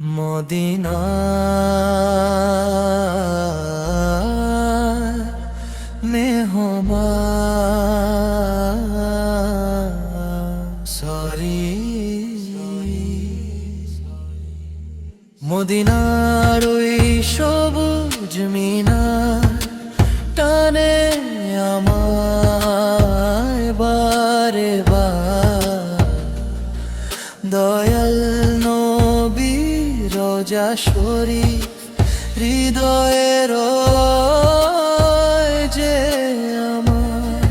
Medina মেহমা sorry মদিনার ওই সবুজ মিনার টানে আমায় বারে বার। দয়াল রোজা শরীফ হৃদয়ের যে আমার।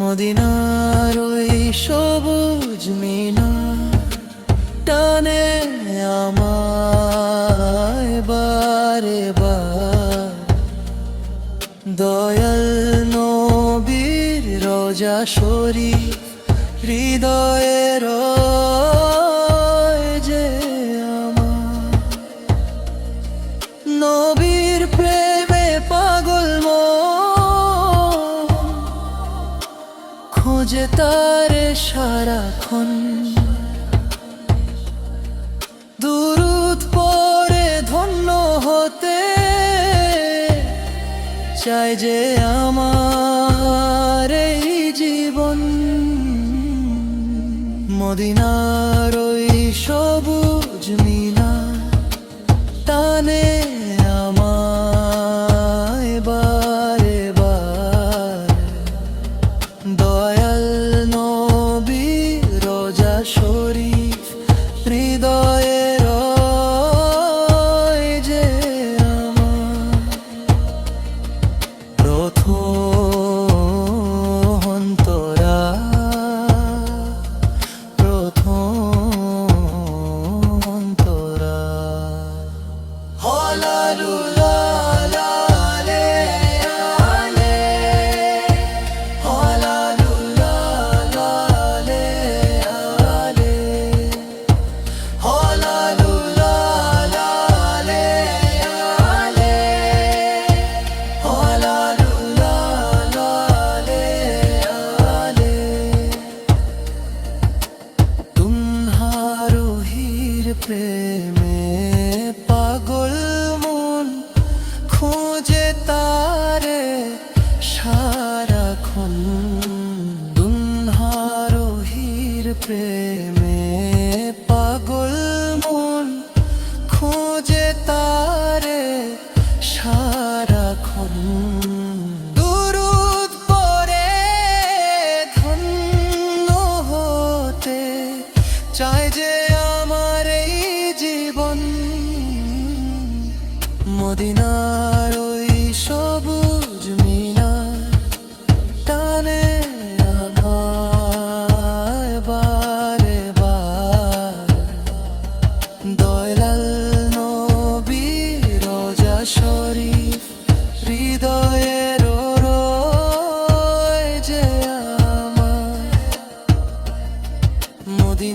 মদিনার ওই সবুজ মিনা টানে আমায় বারে বার। দয়াল নবীর রোজা শরীফ হৃদয়ের খোঁজে তারে সারাক্ষণ। দূরত পরে ধন্য হতে চাই যে আমার এই জীবন। মদিনার Senhor. প্রেমে পাগল মন, খোঁজে তারে সারাক্ষণ। দুরুদ পরে ধন্য হতে চাই যে আমার এই জীবন। মদিনার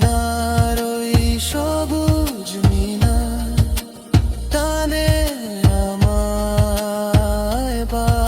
মিনার ওই সবুজ মিনার টানে আমায় বা